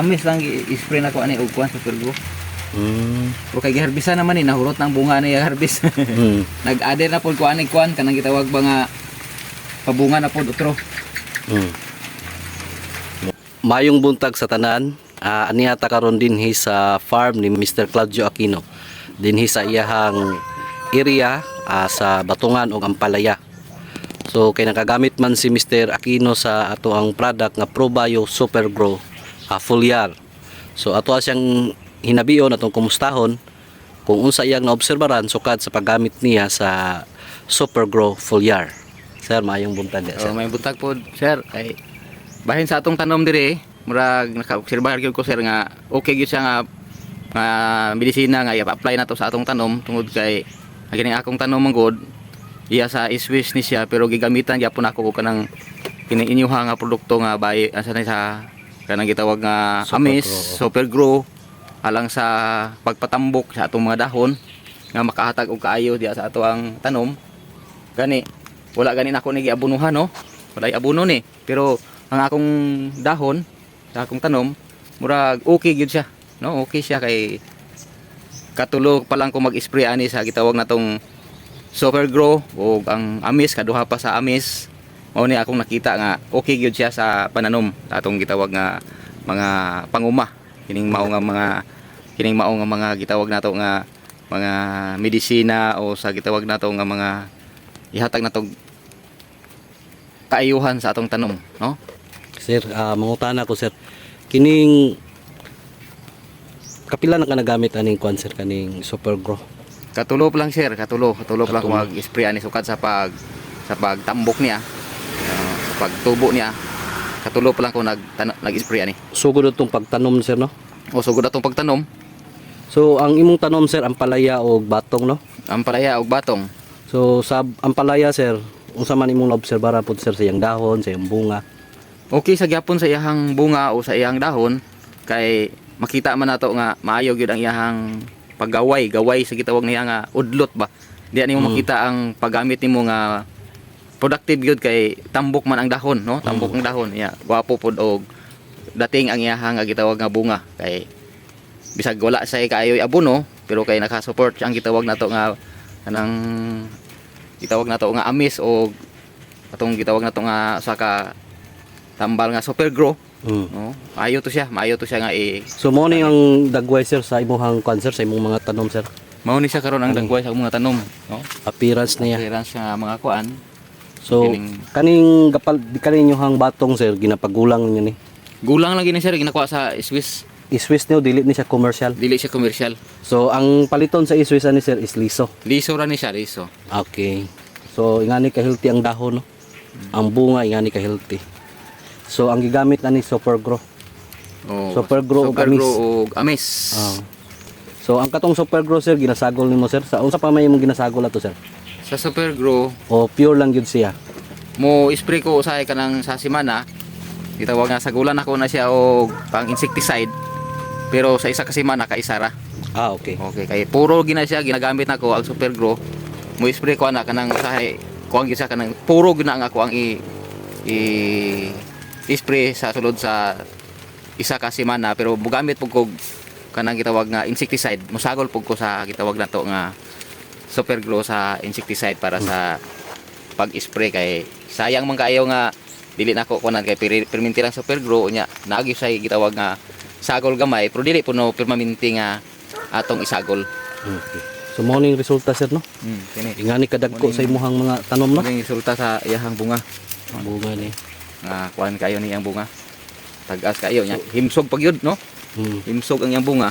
amis lang i-spray na ko ani og kuan super grow. Mm. O kay giharbisa naman ni nahurot ng bunga niya harbis. Mm. Nag-adder na pod kuan ni kuan kanang gitawag ba nga pabunga na pod utro. Mm. Mayong buntag sa tanan, uh, aniya ta karon dinhi sa farm ni Mr. Claudio Aquino. Dinhi sa iyahang area ah, sa Batungan ug Ampalaya. So kay nakagamit man si Mr. Aquino sa ato ang product nga Probio Super Grow uh, foliar. So ato siyang hinabion atong kumustahon kung unsa iyang naobserbaran sukad sa paggamit niya sa Super Grow foliar. Sir, mayong buntag ya, sir. So may buntag pod sir kay bahin sa atong tanom dire murag naka-obserbahan gyud ko sir nga okay gyud siya nga nga medisina nga i-apply na to sa atong tanom tungod kay ang akong tanom man god iya sa iswish ni siya pero gigamitan gyapon ako ko kanang kini inyuha nga produkto nga bay asa ni sa kanang gitawag nga Super amis Grow, oh. super grow alang sa pagpatambok sa atong mga dahon nga makahatag og kaayo diya sa ato ang tanom. Gani wala gani na ako ni giabunuhan no wala abuno ni pero ang akong dahon sa akong tanom murag okay gyud siya no? Okay siya kay katulog pa lang ko mag-spray ani sa gitawag na tong super grow o ang amis kaduha pa sa amis mao ni akong nakita nga okay gyud siya sa pananom atong gitawag nga mga panguma kining mao nga mga kining mao nga mga gitawag nato nga mga medisina o sa gitawag nato nga mga ihatag natong kaayuhan sa atong tanom no Sir, ah mangutana ko sir. Kining kapila na ka nagamit aning kwan sir kaning super grow. Katulog lang sir, katulog, katulog lang ko Katulog. mag-spray ani sukad sa pag sa pagtambok niya. Pagtubo niya. Katulog pa lang ko nag nag-spray ani. Sugod itong pagtanom sir no. O sugod atong pagtanom, So ang imong tanom sir ang palaya o batong no. ang palaya og batong. So sa ang palaya sir, unsa man imong naobserbara pud sir sa iyang dahon, sa iyang bunga. Okay sa gyapon sa iyang bunga o sa iyang dahon kay makita man nato nga maayo gyud ang iyang paggaway, gaway sa gitawag niya nga udlot ba. Diya nimo Mm. makita ang paggamit nimo nga productive gyud kay tambok man ang dahon, no? Tambok ang dahon. Ya, gwapo pod og dating ang iyang nga gitawag nga bunga kay bisag wala sa kaayoy abono pero kay nakasupport ang gitawag nato nga kanang gitawag nato nga amis o atong gitawag nato nga sa ka tambal nga super grow Mm. no maayo to siya maayo to siya nga i So mo ni ang dagway sir sa imong kwan sir sa imong mga tanom sir. mao ni siya karon ang Ano? dagway sa mga tanom no Appearance niya. clearance nga mga kuan So Kining- kaning gapal di kaning hang batong sir ginapagulang niyo ni. gulang lagi ni sir ginakuha sa Swiss Iswis niyo dili ni siya commercial. dili siya commercial So ang paliton sa iswis ani sir is liso. liso ra ni siya liso Okay. So ingani ka healthy ang dahon no. Ang bunga ingani ka healthy. So ang gigamit ani super grow. oh, Super grow super amis. grow og amis Ah. So ang katong super grow sir ginasagol nimo sir. Sa unsa pa may imong ginasagol ato sir? Sa super grow O pure lang gyud siya. mo spray ko usahay ka ng sa simana gitawag nga sa gulan ako na siya og pang insecticide pero sa isa ka semana ka isa ra Ah okay. Okay, kay puro gina siya ginagamit nako ang super grow. Mo spray ko ana kanang usahay kuang siya kanang puro gina nga ko ang i i spray sa sulod sa isa ka semana pero bugamit pug ko kanang gitawag nga insecticide. Musagol pug ko sa gitawag nato nga super grow sa insecticide para sa pag-spray kay sayang man kaayo nga dili nako kunan kay perminti lang super grow nya naagi siya gitawag nga sagol gamay pero dili puno permanente nga atong isagol. Okay. So mo ning resulta sir no. Hmm, kini. Ingani kadagko sa imong mga tanom no. Ano resulta sa iyahang bunga? Ang bunga ni. Nga kuan kayo ni ang bunga. Tagas kayo nya. Himsog pag yun, no? Hmm. Himsog ang iyang bunga.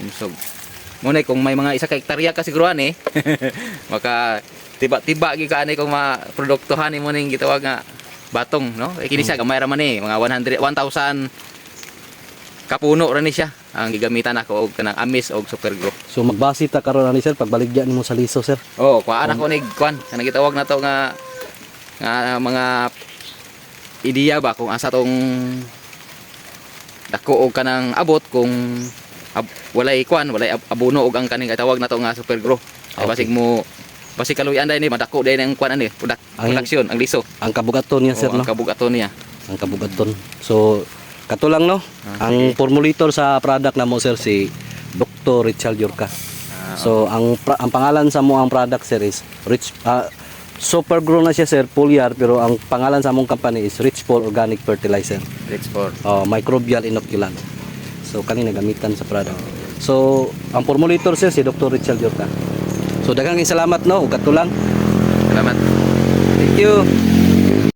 Himsog. Muna kung may mga isa ka hektarya ka siguro ani, maka tiba-tiba gi ka ani kung maproduktohan mo ning gitawag nga batong, no? Eh kini siya gamay ra man ni, mga 100 1,000 kapuno ra ni siya ang gigamitan ako og kanang amis og super grow. So magbase ta karon ani sir pagbaligya nimo sa liso sir. Oh, kuhaan ako ni kuan. Kanang gitawag na to nga nga mga ideya ba kung asa tong dako og kanang abot kung ab, walay kuan, walay ab, abono og ang kaning gitawag na to nga super grow. Ay Okay. basig mo basig kaluyan dai ni madako dai ang kuan ani, product, Ang- production, ang liso. Ang kabugaton niya sir Oh, no. ang kabugaton niya. Ang kabugaton. So Kato lang no. Ah, ang formulator sa product na mo sir si Dr. Richard Yurka. Ah, So ang pra- ang pangalan sa mo ang product sir is Rich ah, Super grow na siya sir, foliar pero ang pangalan sa among company is Rich Paul Organic Fertilizer. Rich for. Oh, microbial inoculant. So kani nagamitan sa product. So ang formulator sir si Dr. Richard Yurka. So daghang salamat no, ug kato lang. Salamat. Thank you.